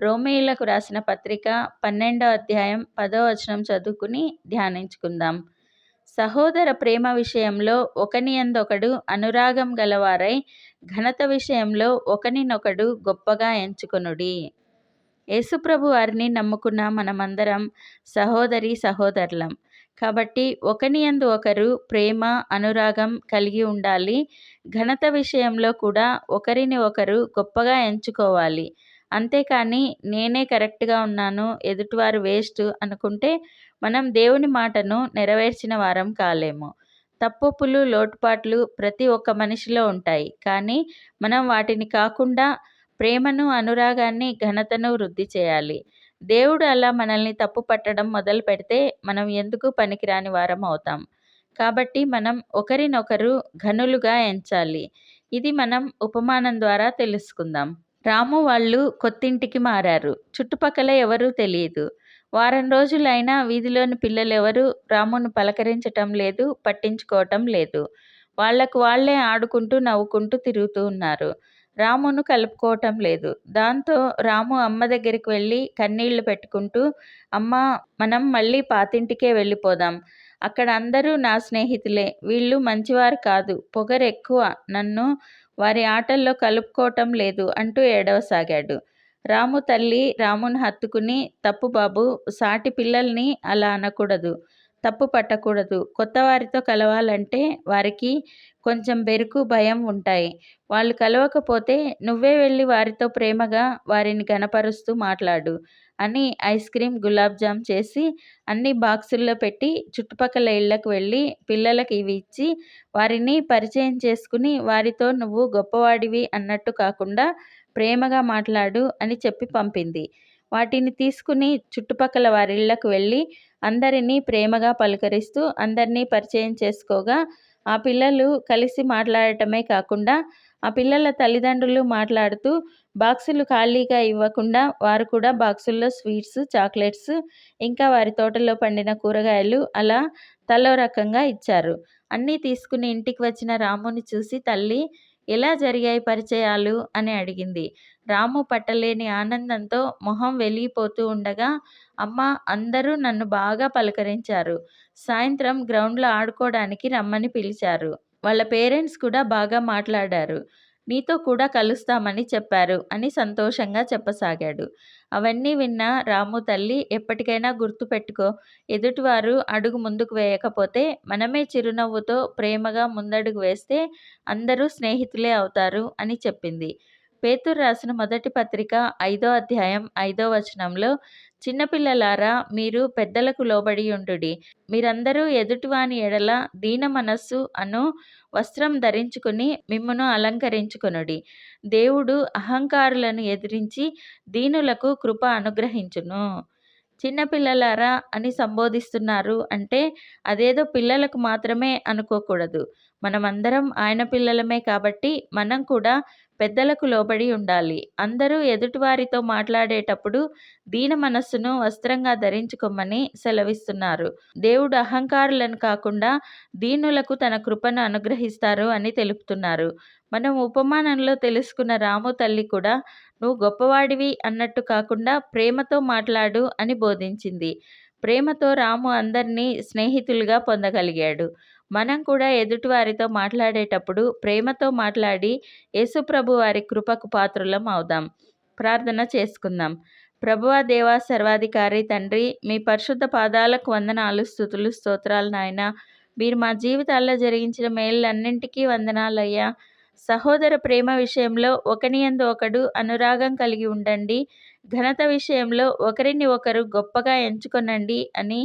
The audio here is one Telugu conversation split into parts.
రోమేయులకు రాసిన పత్రిక పన్నెండో అధ్యాయం పదో వచనం చదువుకుని ధ్యానించుకుందాం. సహోదర ప్రేమ విషయంలో ఒకని ఎందొకడు అనురాగం గలవారై ఘనత విషయంలో ఒకనినొకడు గొప్పగా ఎంచుకొనుడి. యేసుప్రభు వారిని నమ్ముకున్న మనమందరం సహోదరి సహోదరులం. కాబట్టి ఒకని ఎందు ఒకరు ప్రేమ అనురాగం కలిగి ఉండాలి. ఘనత విషయంలో కూడా ఒకరిని ఒకరు గొప్పగా ఎంచుకోవాలి. అంతేకాని నేనే కరెక్ట్గా ఉన్నాను ఎదుటివారు వేస్ట్ అనుకుంటే మనం దేవుని మాటను నెరవేర్చిన వారం కాలేము. తప్పులు లోటుపాట్లు ప్రతి ఒక్క మనిషిలో ఉంటాయి. కానీ మనం వాటిని కాకుండా ప్రేమను అనురాగాన్ని ఘనతను వృద్ధి చేయాలి. దేవుడు అలా మనల్ని తప్పు పట్టడం మొదలు పెడితే మనం ఎందుకు పనికిరాని వారం అవుతాం? కాబట్టి మనం ఒకరినొకరు ఘనులుగా ఎంచాలి. ఇది మనం ఉపమానం ద్వారా తెలుసుకుందాం. రాము వాళ్ళు కొత్తింటికి మారారు. చుట్టుపక్కల ఎవరూ తెలియదు. వారం రోజులైనా వీధిలోని పిల్లలెవరూ రామును పలకరించటం లేదు పట్టించుకోవటం లేదు. వాళ్ళకు వాళ్ళే ఆడుకుంటూ నవ్వుకుంటూ తిరుగుతూ ఉన్నారు. రామును కలుపుకోవటం లేదు. దాంతో రాము అమ్మ దగ్గరికి వెళ్ళి కన్నీళ్ళు పెట్టుకుంటూ అమ్మ మనం మళ్ళీ పాతింటికే వెళ్ళిపోదాం. అక్కడ అందరూ నా స్నేహితులే. వీళ్ళు మంచివారు కాదు. పొగరు ఎక్కువ. నన్ను వారి ఆటల్లో కలుపుకోవటం లేదు అంటూ ఏడవసాగాడు. రాము తల్లి రామును హత్తుకుని తప్పు బాబు సాటి పిల్లల్ని అలా అనకూడదు. తప్పు పట్టకూడదు. కొత్త వారితో కలవాలంటే వారికి కొంచెం బెరుకు భయం ఉంటాయి. వాళ్ళు కలవకపోతే నువ్వే వెళ్ళి వారితో ప్రేమగా వారిని గనపరుస్తూ మాట్లాడు. అని ఐస్ క్రీమ్ గులాబ్ జామ్ చేసి అన్ని బాక్సుల్లో పెట్టి చుట్టుపక్కల ఇళ్ళకు వెళ్ళి పిల్లలకి ఇవి ఇచ్చి వారిని పరిచయం చేసుకుని వారితో నువ్వు గొప్పవాడివి అన్నట్టు కాకుండా ప్రేమగా మాట్లాడు అని చెప్పి పంపింది. వాటిని తీసుకుని చుట్టుపక్కల వారిళ్ళకు వెళ్ళి అందరినీ ప్రేమగా పలకరిస్తూ అందరినీ పరిచయం చేసుకోగా ఆ పిల్లలు కలిసి మాట్లాడటమే కాకుండా ఆ పిల్లల తల్లిదండ్రులు మాట్లాడుతూ బాక్సులు ఖాళీగా ఇవ్వకుండా వారు కూడా బాక్సుల్లో స్వీట్స్ చాక్లెట్స్ ఇంకా వారి తోటలో పండిన కూరగాయలు అలా తలో రకంగా ఇచ్చారు. అన్నీ తీసుకుని ఇంటికి వచ్చిన రాముని చూసి తల్లి ఎలా జరిగాయి పరిచయాలు? అని అడిగింది. రాము పట్టలేని ఆనందంతో మొహం వెలిగిపోతూ ఉండగా అమ్మ అందరూ నన్ను బాగా పలకరించారు. సాయంత్రం గ్రౌండ్లో ఆడుకోవడానికి రమ్మని పిలిచారు. వాళ్ళ పేరెంట్స్ కూడా బాగా మాట్లాడారు. నీతో కూడా కలుస్తామని చెప్పారు అని సంతోషంగా చెప్పసాగాడు. అవన్నీ విన్న రాము తల్లి ఎప్పటికైనా గుర్తుపెట్టుకో ఎదుటివారు అడుగు ముందుకు వేయకపోతే మనమే చిరునవ్వుతో ప్రేమగా ముందడుగు వేస్తే అందరూ స్నేహితులే అవుతారు అని చెప్పింది. పేతురు రాసిన మొదటి పత్రిక ఐదో అధ్యాయం ఐదో వచనంలో చిన్నపిల్లలారా మీరు పెద్దలకు లోబడి ఉండుడి. మీరందరూ ఎదుటివాని ఎడల దీన మనస్సు అను వస్త్రం ధరించుకుని మిమ్మును అలంకరించుకొనుడి. దేవుడు అహంకారులను ఎదిరించి దీనులకు కృప అనుగ్రహించును. చిన్నపిల్లలారా అని సంబోధిస్తున్నారు అంటే అదేదో పిల్లలకు మాత్రమే అనుకోకూడదు. మనమందరం ఆయన పిల్లలమే కాబట్టి మనం కూడా పెద్దలకు లోబడి ఉండాలి. అందరూ ఎదుటివారితో మాట్లాడేటప్పుడు దీన మనస్సును వస్త్రంగా ధరించుకోమని సెలవిస్తున్నారు. దేవుడు అహంకారులను కాకుండా దీనులకు తన కృపను అనుగ్రహిస్తారు అని తెలుపుతున్నారు. మనం ఉపమానంలో తెలుసుకున్న రాము తల్లి కూడా నువ్వు గొప్పవాడివి అన్నట్టు కాకుండా ప్రేమతో మాట్లాడు అని బోధించింది. ప్రేమతో రాము అందరినీ స్నేహితులుగా పొందగలిగాడు. మనం కూడా ఎదుటివారితో మాట్లాడేటప్పుడు ప్రేమతో మాట్లాడి యేసుప్రభు వారి కృపకు పాత్రులం అవుదాం. ప్రార్థన చేసుకుందాం. ప్రభువా దేవా సర్వాధికారి తండ్రి మీ పరిశుద్ధ పాదాలకు వందనాలు స్థుతులు స్తోత్రాలు నాయన. మీరు మా జీవితాల్లో జరిగించిన మేళ్ళన్నింటికీ వందనాలయ్యా. సహోదర ప్రేమ విషయంలో ఒకనియందు ఒకడు అనురాగం కలిగి ఉండండి. ఘనత విషయంలో ఒకరిని ఒకరు గొప్పగా ఎంచుకొనండి అని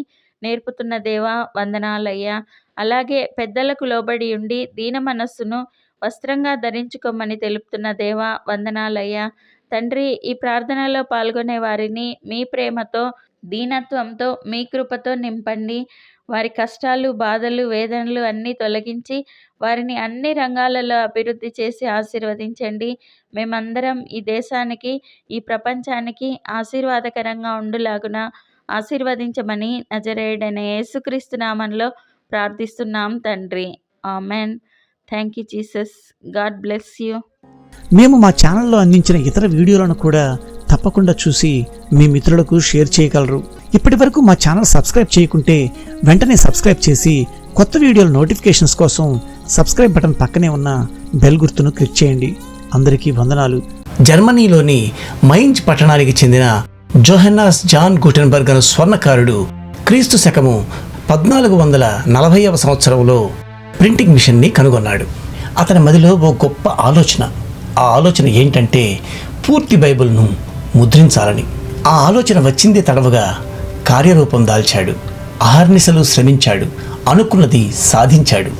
నేర్పుతున్న దేవా వందనాలయ్యా. అలాగే పెద్దలకు లోబడి ఉండి దీన మనస్సును వస్త్రంగా ధరించుకోమని తెలుపుతున్న దేవా వందనాలయ్యా. తండ్రి ఈ ప్రార్థనలో పాల్గొనే వారిని మీ ప్రేమతో దీనత్వంతో మీ కృపతో నింపండి. వారి కష్టాలు బాధలు వేదనలు అన్నీ తొలగించి వారిని అన్ని రంగాలలో అభివృద్ధి చేసి ఆశీర్వదించండి. మేమందరం ఈ దేశానికి ఈ ప్రపంచానికి ఆశీర్వాదకరంగా ఉండులాగున. ఆశీర్వదించమని నజరేయుడైన యేసుక్రీస్తు నామంలో ప్రార్థిస్తున్నాం తండ్రి. Amen. Thank you Jesus. God bless you. మేము మా ఛానల్లో అందించిన ఇతర వీడియోలను కూడా తప్పకుండా చూసి మీ మిత్రులకు షేర్ చేయగలరు. ఇప్పటి వరకు మా ఛానల్ సబ్స్క్రైబ్ చేయకుంటే వెంటనే సబ్స్క్రైబ్ చేసి కొత్త వీడియోల నోటిఫికేషన్స్ కోసం సబ్స్క్రైబ్ బటన్ పక్కనే ఉన్న బెల్ గుర్తును క్లిక్ చేయండి. అందరికీ వందనాలు. జర్మనీలోని మైంజ్ పట్టణానికి చెందిన జోహెన్నాస్ జాన్ గుటెన్బర్గ్ అను స్వర్ణకారుడు. క్రీస్తు శకము పద్నాలుగు వందల నలభైవ సంవత్సరంలో ప్రింటింగ్ మిషన్ని కనుగొన్నాడు. అతని మదిలో ఓ గొప్ప ఆలోచన. ఆ ఆలోచన ఏంటంటే పూర్తి బైబిల్ను ముద్రించాలని. ఆ ఆలోచన వచ్చింది తడవగా కార్యరూపం దాల్చాడు. ఆహర్నిశలు శ్రమించాడు. అనుకున్నది సాధించాడు.